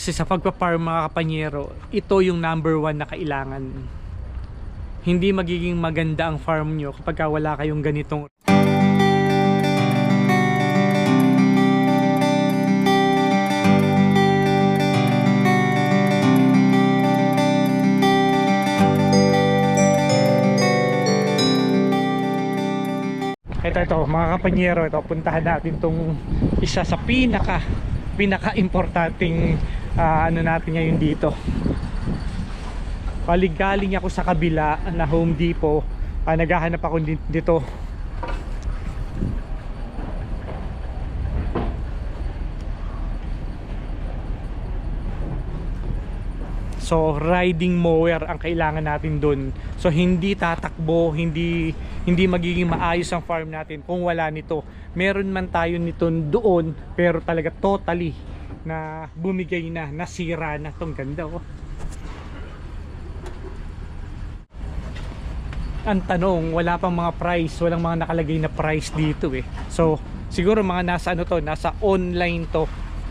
Kasi sa pagpa-farm mga kapanyero, ito yung number one na kailangan. Hindi magiging maganda ang farm nyo kapag ka wala kayong ganitong Ito, ito, mga kapanyero, ito, puntahan natin tong isa sa pinaka, pinaka-importanting ah, ano natin ngayon dito. Paligaling ako sa kabila na Home Depot, ah, naghahanap ako di- dito. So riding mower ang kailangan natin doon. So hindi tatakbo, hindi hindi magiging maayos ang farm natin kung wala nito. Meron man tayo nito doon pero talaga totally na bumigay na, nasira na tong ganda oh. Ang tanong, wala pang mga price, walang mga nakalagay na price dito eh. So siguro mga nasa ano to, nasa online to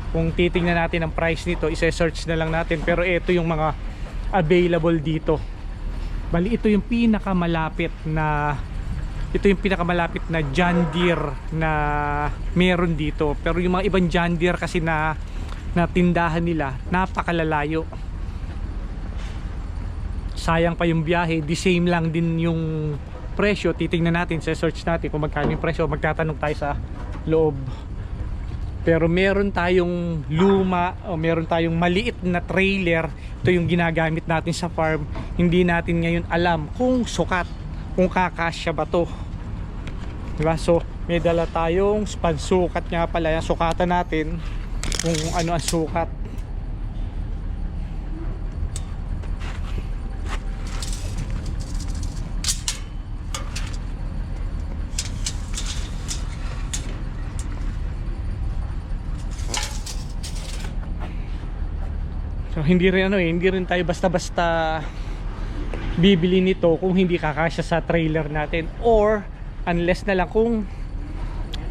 kung titingnan natin ang price nito ise-search na lang natin pero ito yung mga available dito bali ito yung pinakamalapit na ito yung pinakamalapit na John Deere na meron dito pero yung mga ibang John Deere kasi na na tindahan nila napakalalayo. Sayang pa yung biyahe the same lang din yung presyo. Titingnan natin sa search natin kung magkano yung presyo. Magtatanong tayo sa loob. Pero meron tayong luma o meron tayong maliit na trailer. Ito yung ginagamit natin sa farm. Hindi natin ngayon alam kung sukat kung kakasya ba to. Diba? So may dala tayong pansukat nga pala. Yan sukatan natin kung ano ang sukat. So hindi rin ano eh, hindi rin tayo basta-basta bibili nito kung hindi kakasya sa trailer natin or unless na lang kung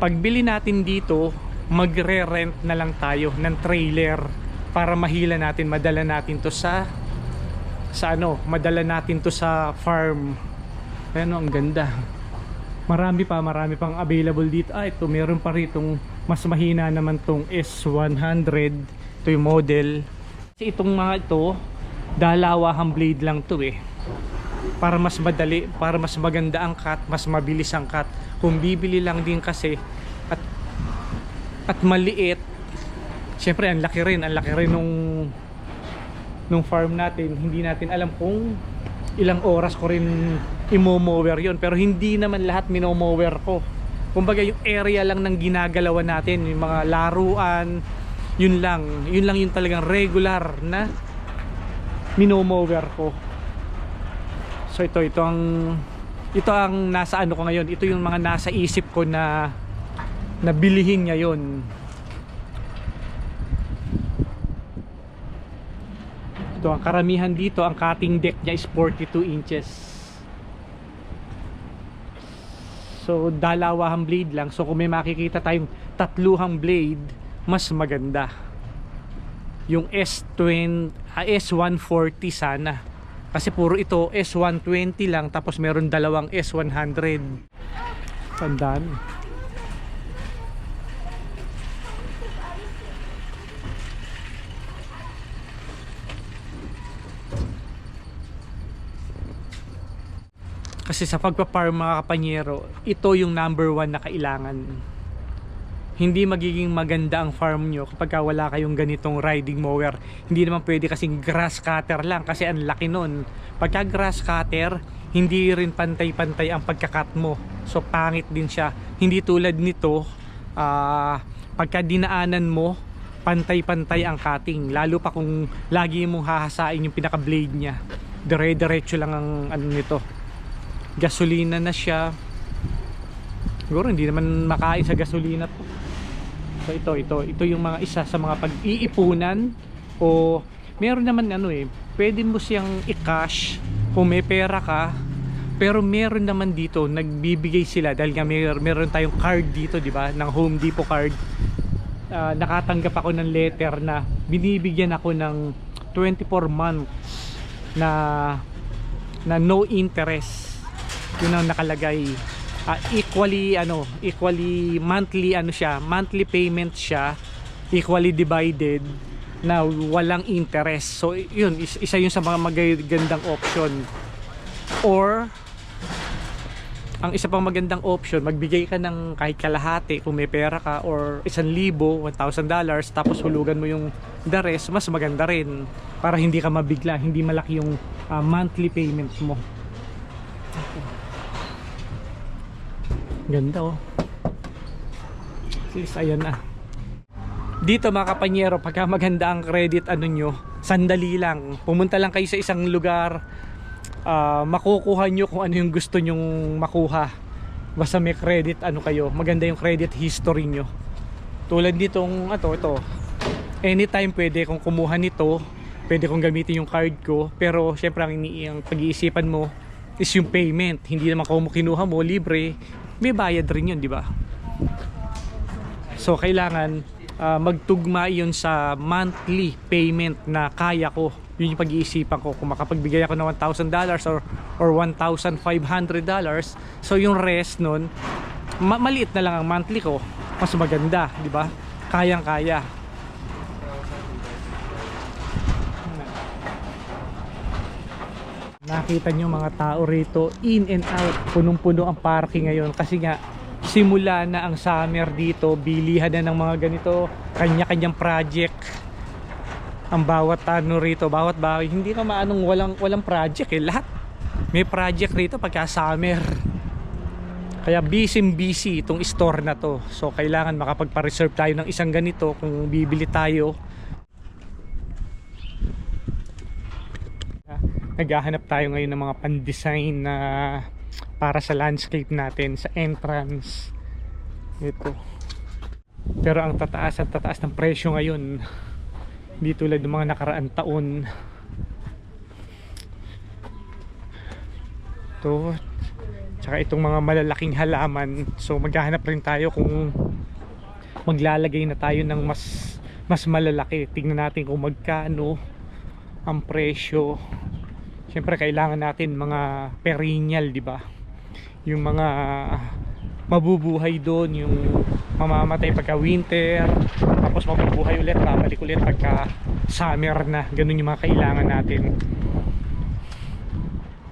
pagbili natin dito magre-rent na lang tayo ng trailer para mahila natin, madala natin to sa sa ano, madala natin to sa farm. Ano, ang ganda. Marami pa, marami pang available dito. Ah, ito, meron pa ritong mas mahina naman tong S100. Ito yung model. Kasi itong mga ito, dalawahang blade lang to eh. Para mas madali, para mas maganda ang cut, mas mabilis ang cut. Kung bibili lang din kasi at maliit, syempre ang laki rin, ang laki rin nung nung farm natin, hindi natin alam kung ilang oras ko rin imo-mower yon pero hindi naman lahat mino-mower ko. Kumbaga yung area lang ng ginagalawan natin yung mga laruan yun lang. Yun lang yung talagang regular na mino-mower ko. So ito ito ang ito ang nasa ano ko ngayon. Ito yung mga nasa isip ko na na bilihin ngayon ito ang karamihan dito ang cutting deck niya is 42 inches. So dalawahang blade lang. So kung may makikita tayong tatluhang blade mas maganda. Yung S20 ah, S140 sana. Kasi puro ito S120 lang tapos meron dalawang S100 tandaan Kasi sa pagpa-farm mga kapanyero, ito yung number one na kailangan. Hindi magiging maganda ang farm nyo kapag ka wala kayong ganitong riding mower. Hindi naman pwede kasing grass cutter lang kasi ang laki nun. Pagka grass cutter, hindi rin pantay-pantay ang pagkakat mo. So pangit din siya. Hindi tulad nito, ah pagka dinaanan mo, pantay-pantay ang cutting. Lalo pa kung lagi mong hahasain yung pinaka-blade niya. Dire-diretso lang ang ano nito gasolina na siya. Siguro hindi naman makain sa gasolina to. So ito ito ito yung mga isa sa mga pag-iipunan. O meron naman ano eh pwede mo siyang i-cash kung may pera ka. Pero meron naman dito nagbibigay sila dahil nga mer meron tayong card dito di ba? Ng Home Depot card. Ah, nakatanggap ako ng letter na binibigyan ako ng 24 months na na no interest yun ang nakalagay. Ah, equally ano equally monthly ano siya monthly payment siya equally divided na walang interest. So yun is- isa yun sa mga magagandang option. Or ang isa pang magandang option magbigay ka ng kahit kalahati kung may pera ka or isang libo, $1,000 dollars tapos hulugan mo yung the rest mas maganda rin para hindi ka mabigla hindi malaki yung ah, monthly payment mo ganda oh. Least ayan na. Dito mga kapanyero pagka maganda ang credit ano nyo sandali lang. Pumunta lang kayo sa isang lugar ah, makukuha nyo kung ano yung gusto nyong makuha. Basta may credit ano kayo maganda yung credit history nyo. Tulad nitong ato ito. Anytime pwede kong kumuha nito pwede kong gamitin yung card ko pero syempre ang, ang pag-iisipan mo is yung payment. Hindi naman kung kinuha mo libre may bayad rin yun di ba So kailangan ah, magtugma yun sa monthly payment na kaya ko. Yun yung pag-iisipan ko kung makapagbigay ako ng $1,000 or or $1,500. So yung rest nun, ma- maliit na lang ang monthly ko. Mas maganda, di ba? Kayang-kaya. Nakita nyo mga tao rito in and out punong-puno ang parking ngayon. Kasi nga simula na ang summer dito bilihan na ng mga ganito kanya-kanyang project. Ang bawat ano rito bawat bahay hindi ka maanong walang walang project eh. Lahat may project rito pagka summer. Kaya busy busy itong store na to. So kailangan makapagpa-reserve tayo ng isang ganito kung bibili tayo naghahanap tayo ngayon ng mga pan-design na para sa landscape natin sa entrance. Ito. Pero ang tataas at tataas ng presyo ngayon hindi tulad ng mga nakaraan taon. Ito. Tsaka itong mga malalaking halaman. So maghahanap rin tayo kung maglalagay na tayo ng mas mas malalaki. Tingnan natin kung magkano ang presyo Siyempre kailangan natin mga perennial, di ba? Yung mga mabubuhay doon, yung mamamatay pagka winter, tapos mabubuhay ulit, babalik ulit pagka summer na. Ganun yung mga kailangan natin.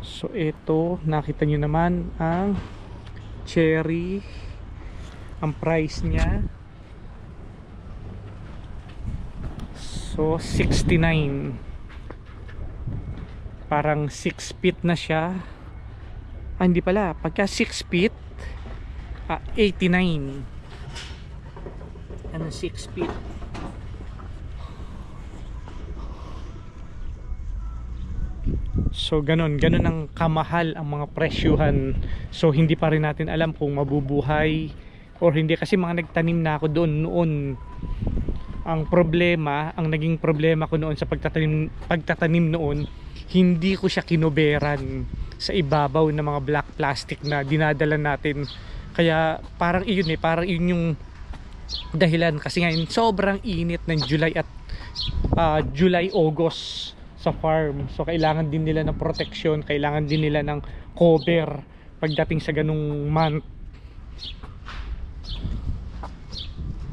So ito, nakita nyo naman ang cherry. Ang price niya. So 69 parang 6 feet na siya. Ah hindi pala. Pagka 6 feet ah, 89 ano 6 feet? So ganun. Ganun ang kamahal ang mga presyuhan. So hindi pa rin natin alam kung mabubuhay or hindi. Kasi mga nagtanim na ako doon noon ang problema, ang naging problema ko noon sa pagtatanim, pagtatanim noon, hindi ko siya kinuberan sa ibabaw ng mga black plastic na dinadala natin. Kaya parang iyon eh, parang yun yung dahilan kasi ngayon sobrang init ng July at ah, July August sa farm. So kailangan din nila ng protection, kailangan din nila ng cover pagdating sa ganung month.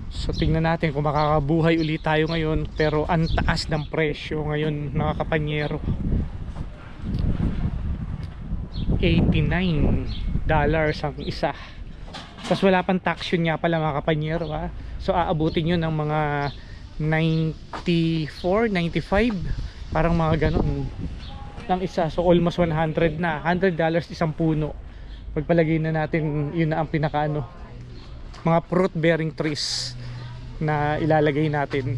So tingnan natin kung makakabuhay ulit tayo ngayon pero ang taas ng presyo ngayon mga kapanyero. 89 dollars ang isa. Tapos wala pang tax yun nga pala mga kapanyero ha. So aabutin yun ng mga 94, 95 parang mga ganun ng isa. So almost 100 na. 100 dollars isang puno. Pagpalagay na natin yun na ang pinakaano mga fruit bearing trees na ilalagay natin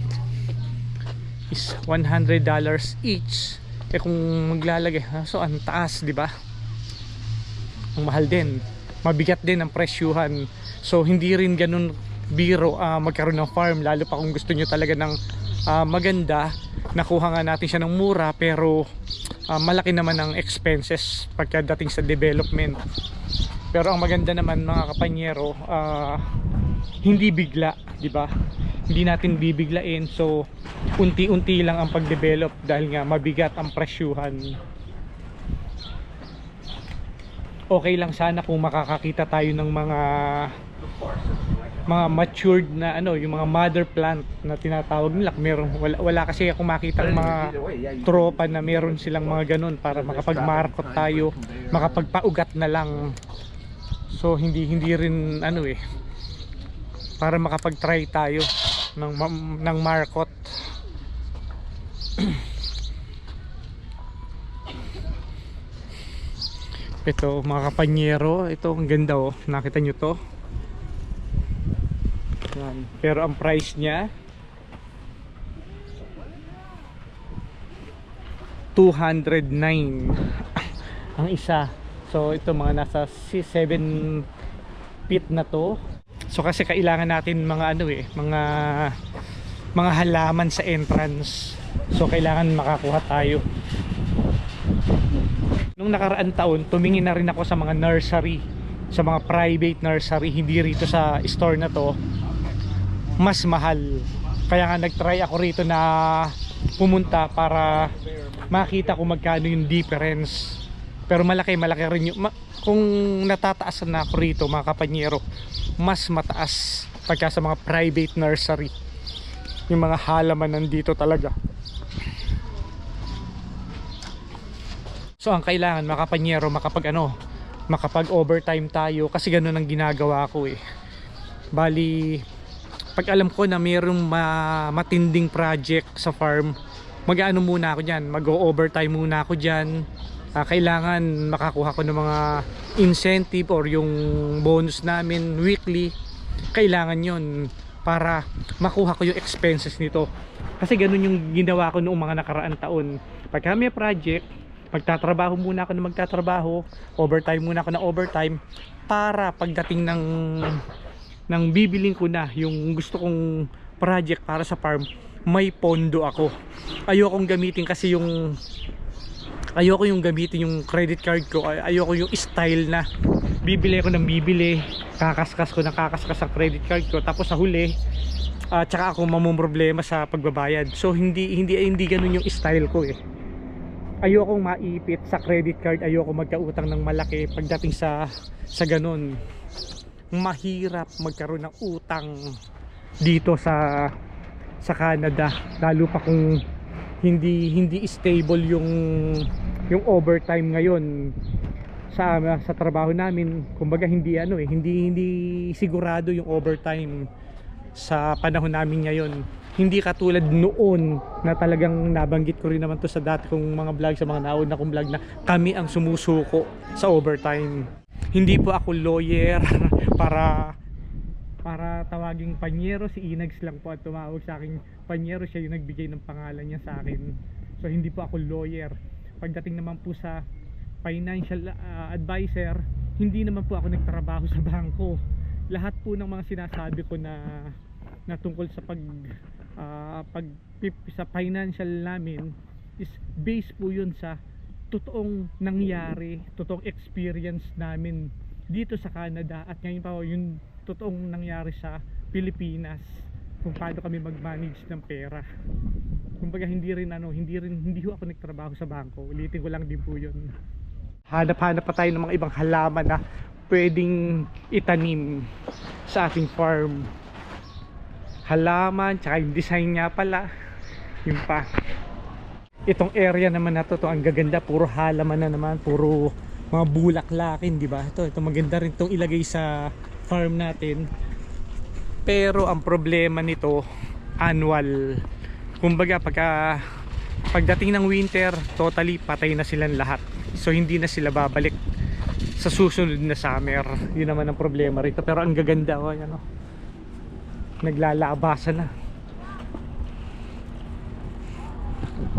is 100 dollars each eh kung maglalagay so ang taas di ba mahal din. Mabigat din ang presyuhan. So hindi rin ganun biro ah, magkaroon ng farm lalo pa kung gusto nyo talaga ng ah, maganda. Nakuha nga natin siya ng mura pero ah, malaki naman ang expenses pagkadating sa development. Pero ang maganda naman mga kapanyero ah, hindi bigla di ba? Hindi natin bibiglain. So unti-unti lang ang pagdevelop dahil nga mabigat ang presyuhan okay lang sana kung makakakita tayo ng mga mga matured na ano yung mga mother plant na tinatawag nila. Meron wala, wala kasi ako makita mga tropa na meron silang mga ganun para makapagmarkot tayo makapagpaugat na lang. So hindi hindi rin ano eh para makapag-try tayo ng ng markot ito mga kapanyero ito ang ganda oh. Nakita nyo to? Yan. pero ang price niya 209 ang isa. So ito mga nasa 7 feet na to. So kasi kailangan natin mga ano eh mga mga halaman sa entrance. So kailangan makakuha tayo Nung nakaraan taon, tumingin na rin ako sa mga nursery, sa mga private nursery, hindi rito sa store na to. Mas mahal. Kaya nga nagtry ako rito na pumunta para makita kung magkano yung difference. Pero malaki, malaki rin yung... ma- kung natataasan na ako rito mga kapanyero, mas mataas pagka sa mga private nursery. Yung mga halaman nandito talaga. So ang kailangan makapanyero, makapag ano, makapag overtime tayo kasi ganun ang ginagawa ko eh. Bali pag alam ko na mayroong ma- matinding project sa farm, mag-ano muna ako diyan, mag-overtime muna ako diyan. Ah, kailangan makakuha ko ng mga incentive or yung bonus namin weekly. Kailangan 'yon para makuha ko yung expenses nito. Kasi ganun yung ginawa ko noong mga nakaraan taon. Pagka may project, magtatrabaho muna ako na magtatrabaho. Overtime muna ako na overtime para pagdating ng ng bibiling ko na yung gusto kong project para sa farm may pondo ako. Ayokong gamitin kasi yung ayoko yung gamitin yung credit card ko. Ay ayoko yung style na bibili ako ng bibili kakaskas ko ng kakaskas ang credit card ko. Tapos sa huli at tsaka ako mamumroblema sa pagbabayad. So hindi hindi hindi ganun yung style ko eh ayokong maipit sa credit card. Ayoko magkautang ng malaki pagdating sa sa ganun. Mahirap magkaroon ng utang dito sa sa Canada. Lalo pa kung hindi hindi stable yung yung overtime ngayon sa sa trabaho namin. Kumbaga hindi ano eh hindi hindi sigurado yung overtime sa panahon namin ngayon hindi katulad noon na talagang nabanggit ko rin naman to sa dati kong mga vlog sa mga nauna kong vlog na kami ang sumusuko sa overtime. Hindi po ako lawyer para para tawaging panyero. Si Inags lang po at tumawag sa akin panyero. Siya yung nagbigay ng pangalan niya sa akin. So hindi po ako lawyer. Pagdating naman po sa financial uh, advisor hindi naman po ako nagtrabaho sa bangko. Lahat po ng mga sinasabi ko na na tungkol sa pag ah, pag sa financial namin is based po yun sa totoong nangyari, totoong experience namin dito sa Canada at ngayon pa po yung totoong nangyari sa Pilipinas kung paano kami mag-manage ng pera. Kumbaga hindi rin ano, hindi rin hindi ho ako nagtrabaho sa bangko. Ulitin ko lang din po 'yun. Hanap-hanap pa tayo ng mga ibang halaman na pwedeng itanim sa ating farm halaman tsaka yung design niya pala. Yun pa. Itong area naman na to, to ang gaganda. Puro halaman na naman. Puro mga bulaklakin di ba? Ito ito maganda rin tong ilagay sa farm natin. Pero ang problema nito annual. Kumbaga pagka pagdating ng winter totally patay na silang lahat. So hindi na sila babalik sa susunod na summer. Yun naman ang problema rito. Pero ang gaganda oh, yan, oh naglalabasan na.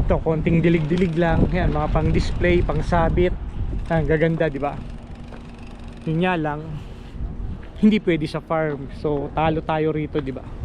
Ito konting dilig-dilig lang. Yan mga pang display pang sabit ang gaganda di ba? Yun lang hindi pwede sa farm. So talo tayo rito di ba